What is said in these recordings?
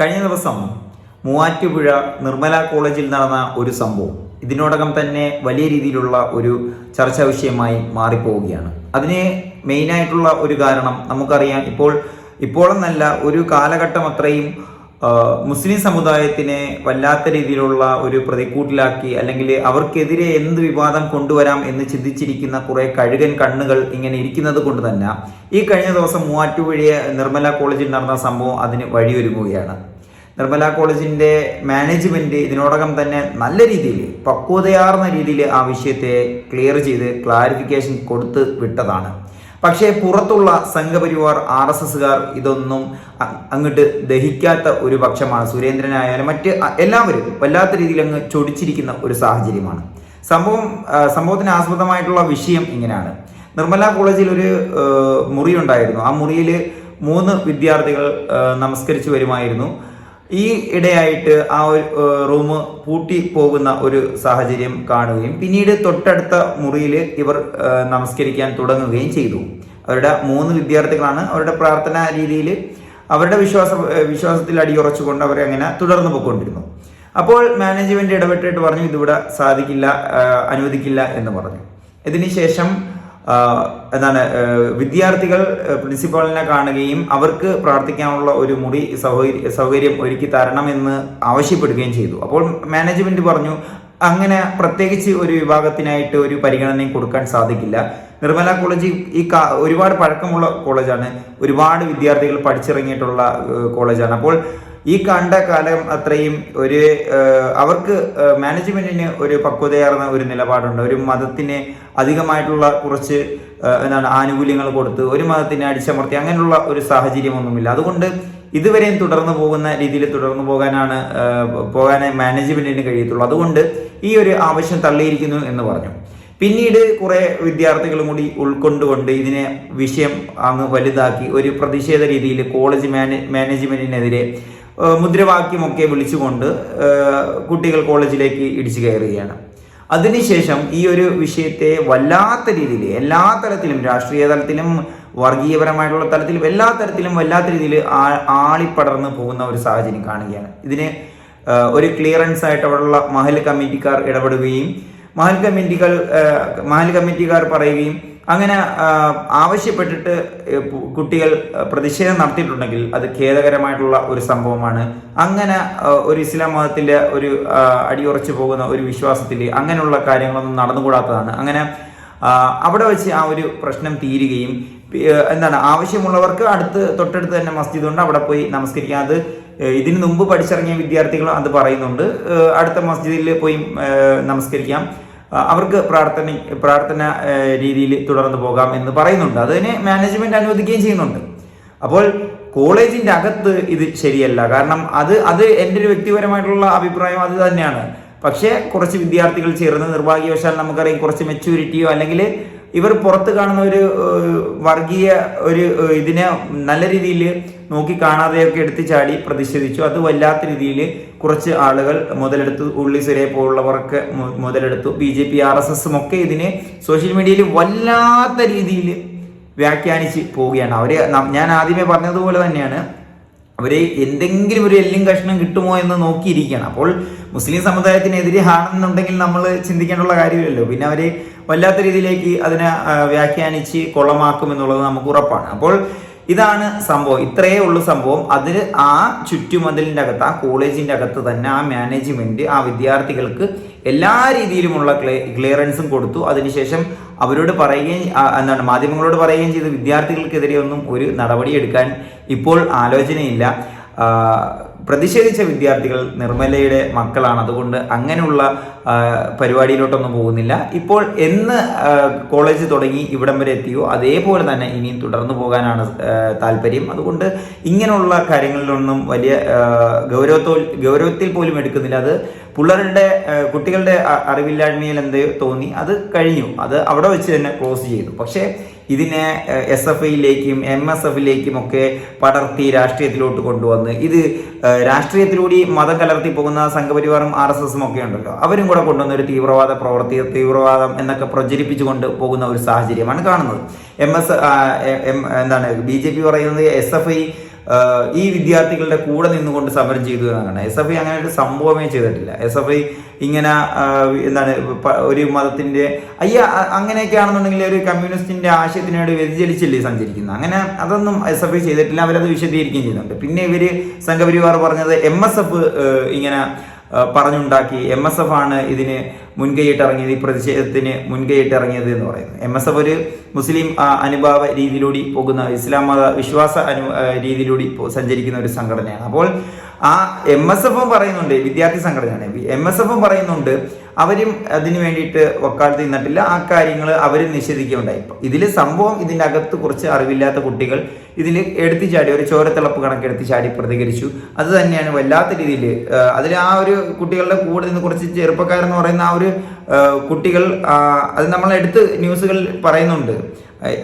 കഴിഞ്ഞ ദിവസം മൂവാറ്റുപുഴ നിർമ്മല കോളേജിൽ നടന്ന ഒരു സംഭവം ഇതിനോടകം തന്നെ വലിയ രീതിയിലുള്ള ഒരു ചർച്ചാ വിഷയമായി മാറിപ്പോവുകയാണ്. അതിന് മെയിനായിട്ടുള്ള ഒരു കാരണം നമുക്കറിയാം. ഇപ്പോൾ ഇപ്പോഴെന്നല്ല ഒരു കാലഘട്ടം അത്രയും മുസ്ലിം സമുദായത്തിനെ വല്ലാത്ത രീതിയിലുള്ള ഒരു പ്രതിക്കൂട്ടിലാക്കി അല്ലെങ്കിൽ അവർക്കെതിരെ എന്ത് വിവാദം കൊണ്ടുവരാം എന്ന് ചിന്തിച്ചിരിക്കുന്ന കുറെ കഴുകൻ കണ്ണുകൾ ഇങ്ങനെ ഇരിക്കുന്നത് കൊണ്ട് തന്നെ ഈ കഴിഞ്ഞ ദിവസം മൂവാറ്റുപുഴ നിർമ്മല കോളേജിൽ നടന്ന സംഭവം അതിന് വഴിയൊരുങ്ങുകയാണ്. നിർമ്മല കോളേജിന്റെ മാനേജ്മെന്റ് ഇതിനോടകം തന്നെ നല്ല രീതിയിൽ പക്വതയാർന്ന രീതിയിൽ ആ വിഷയത്തെ ക്ലിയർ ചെയ്ത് ക്ലാരിഫിക്കേഷൻ കൊടുത്ത് വിട്ടതാണ്. പക്ഷേ പുറത്തുള്ള സംഘപരിവാർ ആർ എസ് എസുകാർ ഇതൊന്നും അങ്ങോട്ട് ദഹിക്കാത്ത ഒരു പക്ഷമാണ്. സുരേന്ദ്രനായാലും മറ്റ് എല്ലാവരും വല്ലാത്ത രീതിയിൽ അങ്ങ് ചൊടിച്ചിരിക്കുന്ന ഒരു സാഹചര്യമാണ്. സംഭവം സംഭവത്തിന് ആസ്പദമായിട്ടുള്ള വിഷയം ഇങ്ങനെയാണ്. നിർമ്മല കോളേജിൽ ഒരു മുറി ഉണ്ടായിരുന്നു ആ മുറിയിൽ മൂന്ന് വിദ്യാർത്ഥികൾ നമസ്കരിച്ചു വരുമായിരുന്നു. ഈ ഇടയായിട്ട് ആ ഒരു റൂം പൂട്ടി പോകുന്ന ഒരു സാഹചര്യം കാണുകയും പിന്നീട് തൊട്ടടുത്ത മുറിയിൽ ഇവർ നമസ്കരിക്കാൻ തുടങ്ങുകയും ചെയ്തു. അവരുടെ മൂന്ന് വിദ്യാർത്ഥികളാണ് അവരുടെ പ്രാർത്ഥനാ രീതിയിൽ അവരുടെ വിശ്വാസ വിശ്വാസത്തിൽ അടിയുറച്ചുകൊണ്ട് അവരെ അങ്ങനെ തുടർന്നു പോയിക്കൊണ്ടിരുന്നു. അപ്പോൾ മാനേജ്മെന്റ് ഇടപെട്ടിട്ട് പറഞ്ഞു ഇതിവിടെ സാധിക്കില്ല അനുവദിക്കില്ല എന്ന് പറഞ്ഞു. ഇതിനുശേഷം എന്താണ് വിദ്യാർത്ഥികൾ പ്രിൻസിപ്പാളിനെ കാണുകയും അവർക്ക് പ്രാർത്ഥിക്കാനുള്ള ഒരു മുറി സൗകര്യം ഒരുക്കി തരണമെന്ന് ആവശ്യപ്പെടുകയും ചെയ്തു. അപ്പോൾ മാനേജ്മെന്റ് പറഞ്ഞു അങ്ങനെ പ്രത്യേകിച്ച് ഒരു വിഭാഗത്തിനായിട്ട് ഒരു പരിഗണനയും കൊടുക്കാൻ സാധിക്കില്ല. നിർമ്മല കോളേജ് ഈ ഒരുപാട് പഴക്കമുള്ള കോളേജാണ്. ഒരുപാട് വിദ്യാർത്ഥികൾ പഠിച്ചിറങ്ങിയിട്ടുള്ള കോളേജാണ്. അപ്പോൾ ഈ കണ്ട കാലം അത്രയും ഒരു അവർക്ക് മാനേജ്മെന്റിന് ഒരു പക്വതയാർന്ന ഒരു നിലപാടുണ്ട്. ഒരു മതത്തിന് അധികമായിട്ടുള്ള കുറച്ച് എന്താണ് ആനുകൂല്യങ്ങൾ കൊടുത്ത് ഒരു മതത്തിനെ അടിച്ചമർത്തി അങ്ങനെയുള്ള ഒരു സാഹചര്യമൊന്നുമില്ല. അതുകൊണ്ട് ഇതുവരെയും തുടർന്നു പോകുന്ന രീതിയിൽ തുടർന്നു പോകാനാണ് ഏഹ്, മാനേജ്മെന്റിന് കഴിയത്തുള്ളൂ. അതുകൊണ്ട് ഈ ഒരു ആവശ്യം തള്ളിയിരിക്കുന്നു എന്ന് പറഞ്ഞു. പിന്നീട് കുറെ വിദ്യാർത്ഥികളും കൂടി ഉൾക്കൊണ്ടുകൊണ്ട് ഇതിനെ വിഷയം അങ്ങ് വലുതാക്കി ഒരു പ്രതിഷേധ രീതിയിൽ കോളേജ് മാനേ മാനേജ്മെന്റിനെതിരെ മുദ്രാവാക്യമൊക്കെ വിളിച്ചുകൊണ്ട് കുട്ടികൾ കോളേജിലേക്ക് ഇടിച്ചു കയറുകയാണ്. അതിനുശേഷം ഈ ഒരു വിഷയത്തെ വല്ലാത്ത രീതിയിൽ എല്ലാ തലത്തിലും രാഷ്ട്രീയ തലത്തിലും വർഗീയപരമായിട്ടുള്ള തലത്തിലും എല്ലാ തരത്തിലും വല്ലാത്ത രീതിയിൽ ആളിപ്പടർന്ന് പോകുന്ന ഒരു സാഹചര്യം കാണുകയാണ്. ഇതിന് ഒരു ക്ലിയറൻസ് ആയിട്ട് അവിടെയുള്ള മഹൽ കമ്മിറ്റിക്കാർ ഇടപെടുകയും മഹൽ കമ്മിറ്റികൾ മഹൽ കമ്മിറ്റിക്കാർ പറയുകയും അങ്ങനെ ആവശ്യപ്പെട്ടിട്ട് കുട്ടികൾ പ്രതിഷേധം നടത്തിയിട്ടുണ്ടെങ്കിൽ അത് ഖേദകരമായിട്ടുള്ള ഒരു സംഭവമാണ്. അങ്ങനെ ഒരു ഇസ്ലാം മതത്തിന്റെ ഒരു അടിയുറച്ചു പോകുന്ന ഒരു വിശ്വാസത്തിൽ അങ്ങനെയുള്ള കാര്യങ്ങളൊന്നും നടന്നുകൂടാത്തതാണ്. അങ്ങനെ അവിടെ വെച്ച് ആ ഒരു പ്രശ്നം തീരുകയും എന്താണ് ആവശ്യമുള്ളവർക്ക് അടുത്ത് തൊട്ടടുത്ത് തന്നെ മസ്ജിദ് ഉണ്ട്. അവിടെ പോയി നമസ്കരിക്കാം അത് ഇതിന് മുമ്പ് പഠിച്ചിറങ്ങിയ വിദ്യാർത്ഥികൾ അത് പറയുന്നുണ്ട്. അടുത്ത മസ്ജിദിൽ പോയി നമസ്കരിക്കാം. അവർക്ക് പ്രാർത്ഥന പ്രാർത്ഥന രീതിയിൽ തുടർന്ന് പോകാം എന്ന് പറയുന്നുണ്ട്. അതിന് മാനേജ്മെന്റ് അനുവദിക്കുകയും ചെയ്യുന്നുണ്ട്. അപ്പോൾ കോളേജിന്റെ അകത്ത് ഇത് ശരിയല്ല. കാരണം അത് അത് എന്റെ ഒരു വ്യക്തിപരമായിട്ടുള്ള അഭിപ്രായം അത് തന്നെയാണ്. പക്ഷേ കുറച്ച് വിദ്യാർത്ഥികൾ ചേർന്ന് നിർഭാഗ്യവശാൽ നമുക്കറിയാം കുറച്ച് മെച്യൂരിറ്റിയോ അല്ലെങ്കിൽ ഇവർ പുറത്ത് കാണുന്ന ഒരു വർഗീയ ഒരു ഇതിനെ നല്ല രീതിയിൽ നോക്കി കാണാതെയൊക്കെ എടുത്ത് ചാടി പ്രതിഷേധിച്ചു. അത് വല്ലാത്ത രീതിയിൽ കുറച്ച് ആളുകൾ മുതലെടുത്തു ഉള്ളി സുരയെ പോലുള്ളവർക്ക് മുതലെടുത്തു. B J P R S എസും ഒക്കെ ഇതിനെ സോഷ്യൽ മീഡിയയിൽ വല്ലാത്ത രീതിയിൽ വ്യാഖ്യാനിച്ച് പോവുകയാണ്. അവർ ഞാൻ ആദ്യമേ പറഞ്ഞതുപോലെ തന്നെയാണ് അവർ എന്തെങ്കിലും ഒരു എല്ലും കഷ്ണം കിട്ടുമോ എന്ന് നോക്കിയിരിക്കുകയാണ് അപ്പോൾ മുസ്ലിം സമുദായത്തിനെതിരെ ആണെന്നുണ്ടെങ്കിൽ നമ്മൾ ചിന്തിക്കേണ്ടുള്ള കാര്യമില്ലല്ലോ. പിന്നെ അവർ വല്ലാത്ത രീതിയിലേക്ക് അതിനെ വ്യാഖ്യാനിച്ച് കൊള്ളമാക്കും എന്നുള്ളത് നമുക്ക് ഉറപ്പാണ്. അപ്പോൾ ഇതാണ് സംഭവം. ഇത്രയേ ഉള്ളൂ സംഭവം. അതിൽ ആ ചുറ്റുമതിലിന്റെ അകത്ത് ആ കോളേജിന്റെ അകത്ത് തന്നെ ആ മാനേജ്മെന്റ് ആ വിദ്യാർത്ഥികൾക്ക് എല്ലാ രീതിയിലുമുള്ള ക്ലിയറൻസും കൊടുത്തു. അതിനുശേഷം അവരോട് പറയുകയും എന്താണ് മാധ്യമങ്ങളോട് പറയുകയും ചെയ്ത് വിദ്യാർത്ഥികൾക്കെതിരെ ഒന്നും ഒരു നടപടി എടുക്കാൻ ഇപ്പോൾ ആലോചനയില്ല. പ്രതിഷേധിച്ച വിദ്യാർത്ഥികൾ നിർമ്മലയുടെ മക്കളാണ്. അതുകൊണ്ട് അങ്ങനെയുള്ള പരിപാടിയിലോട്ടൊന്നും പോകുന്നില്ല. ഇപ്പോൾ എന്ന് കോളേജ് തുടങ്ങി ഇവിടം വരെ എത്തിയോ? അതേപോലെ തന്നെ ഇനിയും തുടർന്നു പോകാനാണ് താല്പര്യം. അതുകൊണ്ട് ഇങ്ങനെയുള്ള കാര്യങ്ങളിലൊന്നും വലിയ ഗൗരവത്തോ ഗൗരവത്തിൽ പോലും എടുക്കുന്നില്ല. അത് പിള്ളേരുടെ കുട്ടികളുടെ അറിവില്ലായ്മയിൽ എന്ത് തോന്നി? അത് കഴിഞ്ഞു. അത് അവിടെ വെച്ച് തന്നെ ക്ലോസ് ചെയ്തു. പക്ഷേ ഇതിനെ എസ് എഫ് ഐയിലേക്കും എം എസ് എഫിലേക്കും ഒക്കെ പടർത്തി രാഷ്ട്രീയത്തിലോട്ട് കൊണ്ടുവന്ന്. ഇത് രാഷ്ട്രീയത്തിലൂടെ മതം കലർത്തി പോകുന്ന സംഘപരിവാറും ആർ എസ് എസും ഒക്കെ ഉണ്ടല്ലോ. അവരും കൂടെ കൊണ്ടുവന്ന ഒരു തീവ്രവാദ പ്രവൃത്തി തീവ്രവാദം എന്നൊക്കെ പ്രചരിപ്പിച്ചുകൊണ്ട് പോകുന്ന ഒരു സാഹചര്യമാണ് കാണുന്നത്. എം എസ് എന്താണ് ബി ജെ പി പറയുന്നത് എസ് എഫ് ഐ ഈ വിദ്യാർത്ഥികളുടെ കൂടെ നിന്നുകൊണ്ട് സമരം ചെയ്തു എന്നാണ്. എസ് എഫ് ഐ അങ്ങനെ ഒരു സംഭവമേ ചെയ്തിട്ടില്ല. എസ് എഫ് ഐ ഇങ്ങനെ എന്താണ് ഒരു മതത്തിന്റെ അയ്യ അങ്ങനെയൊക്കെ ആണെന്നുണ്ടെങ്കിൽ ഒരു കമ്മ്യൂണിസ്റ്റിന്റെ ആശയത്തിനോട് വ്യതിചലിച്ചില്ലേ സഞ്ചരിക്കുന്നത്? അങ്ങനെ അതൊന്നും എസ് എഫ് ഐ ചെയ്തിട്ടില്ല. അവരത് വിശദീകരിക്കുകയും ചെയ്യുന്നുണ്ട്. പിന്നെ ഇവർ സംഘപരിവാർ പറഞ്ഞത് എം എസ് എഫ് ഇങ്ങനെ പറഞ്ഞുണ്ടാക്കി. എം എസ് എഫ് ആണ് ഇതിന് മുൻകൈയിട്ടിറങ്ങിയത് ഈ പ്രതിഷേധത്തിന് മുൻകൈയിട്ടിറങ്ങിയത് എന്ന് പറയുന്നത്. എം എസ് എഫ് ഒരു മുസ്ലിം അനുഭാവ രീതിയിലൂടെ പോകുന്ന ഇസ്ലാം മത വിശ്വാസ അനു രീതിയിലൂടെ സഞ്ചരിക്കുന്ന ഒരു സംഘടനയാണ്. അപ്പോൾ ആ എം എസ് എഫും പറയുന്നുണ്ട് വിദ്യാർത്ഥി സംഘടനയാണ്. എം എസ് എഫും പറയുന്നുണ്ട് അവരും അതിന് വേണ്ടിയിട്ട് വക്കാലത്ത് നിന്നിട്ടില്ല. ആ കാര്യങ്ങൾ അവരും നിഷേധിക്കുകയുണ്ടായി. ഇതിൽ സംഭവം ഇതിന്റെ അകത്ത് കുറച്ച് അറിവില്ലാത്ത കുട്ടികൾ ഇതിൽ എടുത്തു ചാടി ഒരു ചോരത്തിളപ്പ് കണക്ക് എടുത്ത് ചാടി പ്രതികരിച്ചു. അത് തന്നെയാണ് വല്ലാത്ത രീതിയിൽ അതിൽ ആ ഒരു കുട്ടികളുടെ കൂടെ നിന്ന് കുറച്ച് ചെറുപ്പക്കാരെന്ന് പറയുന്ന ആ ഒരു കുട്ടികൾ അത് നമ്മൾ എടുത്ത് ന്യൂസുകൾ പറയുന്നുണ്ട്.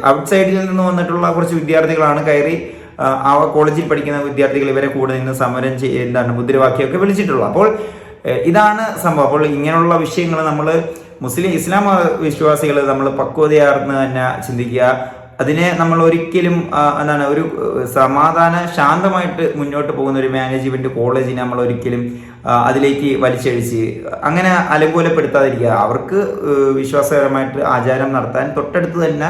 ഔട്ട് സൈഡിൽ നിന്ന് വന്നിട്ടുള്ള കുറച്ച് വിദ്യാർത്ഥികളാണ് കയറി ആ, കോളേജിൽ പഠിക്കുന്ന വിദ്യാർത്ഥികൾ ഇവരെ കൂടെ നിന്ന് സമരം ചെയ്യുന്ന മുദ്രാവാക്യമൊക്കെ വിളിച്ചിട്ടുള്ളത്. അപ്പോൾ ഇതാണ് സംഭവം. അപ്പോൾ ഇങ്ങനെയുള്ള വിഷയങ്ങൾ നമ്മൾ മുസ്ലിം ഇസ്ലാം വിശ്വാസികൾ നമ്മൾ പക്വതയാർന്ന് തന്നെ ചിന്തിക്കുക. അതിനെ നമ്മൾ ഒരിക്കലും എന്താണ് ഒരു സമാധാന ശാന്തമായിട്ട് മുന്നോട്ട് പോകുന്ന ഒരു മാനേജ്മെന്റ് കോളേജിനെ നമ്മൾ ഒരിക്കലും അതിലേക്ക് വലിച്ചഴിച്ച് അങ്ങനെ അലങ്കോലപ്പെടുത്താതിരിക്കുക. അവർക്ക് വിശ്വാസപരമായിട്ട് ആചാരം നടത്താൻ തൊട്ടടുത്ത് തന്നെ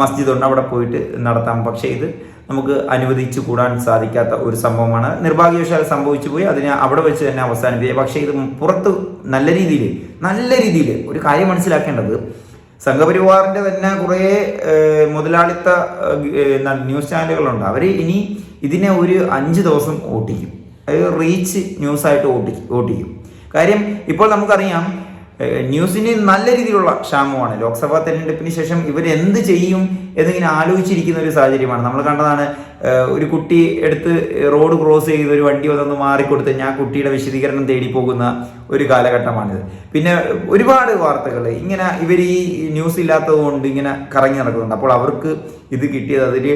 മസ്ജിദ് ഉണ്ട്. അവിടെ പോയിട്ട് നടത്താം. പക്ഷേ ഇത് നമുക്ക് അനുവദിച്ചു കൂടാൻ സാധിക്കാത്ത ഒരു സംഭവമാണ്. നിർഭാഗ്യവശാൽ സംഭവിച്ചു പോയി. അതിനെ അവിടെ വെച്ച് തന്നെ അവസാനിപ്പിക്കുക. പക്ഷേ ഇത് പുറത്ത് നല്ല രീതിയിൽ നല്ല രീതിയിൽ ഒരു കാര്യം മനസ്സിലാക്കേണ്ടത് സംഘപരിവാറിന്റെ തന്നെ കുറേ മുതലാളിത്ത ന്യൂസ് ചാനലുകളുണ്ട്. അവർ ഇനി ഇതിനെ ഒരു അഞ്ച് ദിവസം ഓട്ടിക്കും. അത് റീച്ച് ന്യൂസായിട്ട് ഓട്ടി ഓട്ടിക്കും. കാര്യം ഇപ്പോൾ നമുക്കറിയാം ന്യൂസിന് നല്ല രീതിയിലുള്ള ക്ഷാമമാണ്. ലോക്സഭാ തെരഞ്ഞെടുപ്പിന് ശേഷം ഇവർ എന്ത് ചെയ്യും എന്നിങ്ങനെ ആലോചിച്ചിരിക്കുന്ന ഒരു സാഹചര്യമാണ്. നമ്മൾ കണ്ടതാണ് ഒരു കുട്ടി എടുത്ത് റോഡ് ക്രോസ് ചെയ്ത് ഒരു വണ്ടി വന്നൊന്ന് മാറിക്കൊടുത്ത് ഞാൻ കുട്ടിയുടെ വിശദീകരണം തേടി പോകുന്ന ഒരു കാലഘട്ടമാണിത്. പിന്നെ ഒരുപാട് വാർത്തകൾ. ഇങ്ങനെ ഇവർ ഈ ന്യൂസ് ഇല്ലാത്തത് കൊണ്ട് ഇങ്ങനെ കറങ്ങി നടക്കുന്നുണ്ട്. അപ്പോൾ അവർക്ക് ഇത് കിട്ടിയത് അതിൽ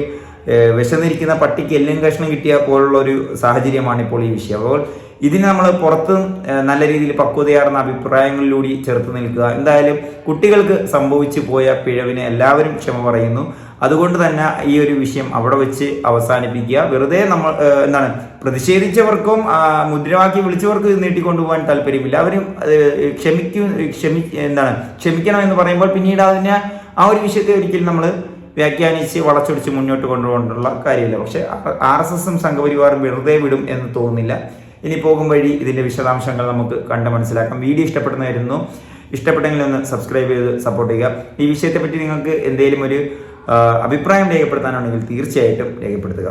വിശന്നിരിക്കുന്ന പട്ടിക്ക് എല്ലും കഷ്ണം കിട്ടിയ പോലുള്ള ഒരു സാഹചര്യമാണ് ഇപ്പോൾ ഈ വിഷയം. അപ്പോൾ ഇതിന് നമ്മൾ പുറത്ത് നല്ല രീതിയിൽ പക്വതയാർന്ന അഭിപ്രായങ്ങളിലൂടെ ചെറുത്ത് നിൽക്കുക. എന്തായാലും കുട്ടികൾക്ക് സംഭവിച്ചു പോയ പിഴവിന് എല്ലാവരും ക്ഷമ പറയുന്നു. അതുകൊണ്ട് തന്നെ ഈ ഒരു വിഷയം അവിടെ വെച്ച് അവസാനിപ്പിക്കുക. വെറുതെ നമ്മൾ എന്താണ് പ്രതിഷേധിച്ചവർക്കും മുദ്രാവാക്യം വിളിച്ചവർക്കും നീട്ടിക്കൊണ്ടുപോകാൻ താല്പര്യമില്ല. അവരും ക്ഷമിക്കും ക്ഷമി എന്താണ് ക്ഷമിക്കണം എന്ന് പറയുമ്പോൾ പിന്നീട് അതിനെ ആ ഒരു വിഷയത്തെ ഒരിക്കലും നമ്മൾ വ്യാഖ്യാനിച്ച് വളച്ചൊടിച്ച് മുന്നോട്ട് കൊണ്ടുപോകേണ്ടുള്ള കാര്യമില്ല. പക്ഷെ ആർ എസ് എസും സംഘപരിവാറും വെറുതെ വിടും എന്ന് തോന്നുന്നില്ല. ഇനി പോകും വഴി ഇതിന്റെ വിശദാംശങ്ങൾ നമുക്ക് കണ്ട് മനസ്സിലാക്കാം. വീഡിയോ ഇഷ്ടപ്പെടുന്നതായിരുന്നു ഇഷ്ടപ്പെട്ടെങ്കിൽ ഒന്ന് സബ്സ്ക്രൈബ് ചെയ്ത് സപ്പോർട്ട് ചെയ്യുക. ഈ വിഷയത്തെപ്പറ്റി നിങ്ങൾക്ക് എന്തെങ്കിലും ഒരു അഭിപ്രായം രേഖപ്പെടുത്താനാണെങ്കിൽ തീർച്ചയായിട്ടും രേഖപ്പെടുത്തുക.